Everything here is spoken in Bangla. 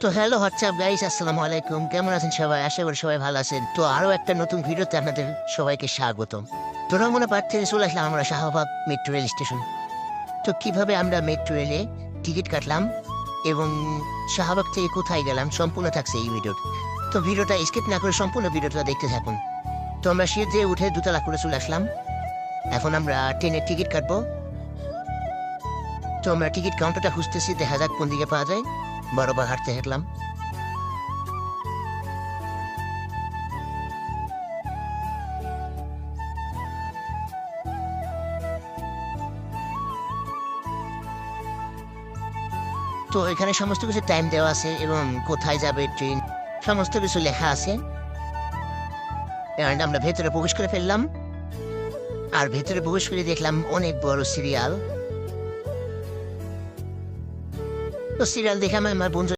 তো হ্যালো হোয়াটসঅ্যাপ গাইস আসসালামু আলাইকুম কেমন আছেন সবাই? আশা করি সবাই ভালো আছেন। তো আরও একটা নতুন ভিডিওতে আপনাদের সবাইকে স্বাগতম। তোরা মনে পার থেকে চলে আসলাম আমরা শাহবাগ মেট্রো রেল স্টেশন তো কীভাবে আমরা মেট্রো রেলে টিকিট কাটলাম এবং শাহবাগ থেকে কোথায় গেলাম, সম্পূর্ণ থাকছে এই ভিডিও তো। ভিডিওটা স্কিপ না করে সম্পূর্ণ ভিডিওটা দেখতে থাকুন। তো আমরা সিট দিয়ে উঠে দুতলা করে চলে আসলাম। এখন আমরা ট্রেনের টিকিট কাটবো। তো আমরা টিকিট কাউন্টারটা খুঁজতেছি, দেখা যাক কোন দিকে পাওয়া যায়। বরাবর হাঁটতে হাঁটলাম তো এখানে সমস্ত কিছু টাইম দেওয়া আছে এবং কোথায় যাবে ট্রেন সমস্ত কিছু লেখা আছে। আমরা ভেতরে প্রবেশ করে ফেললাম। আর ভেতরে প্রবেশ করে দেখলাম অনেক বড় সিরিয়াল তো সিরিয়াল দেখে আমি আমার বন্ধু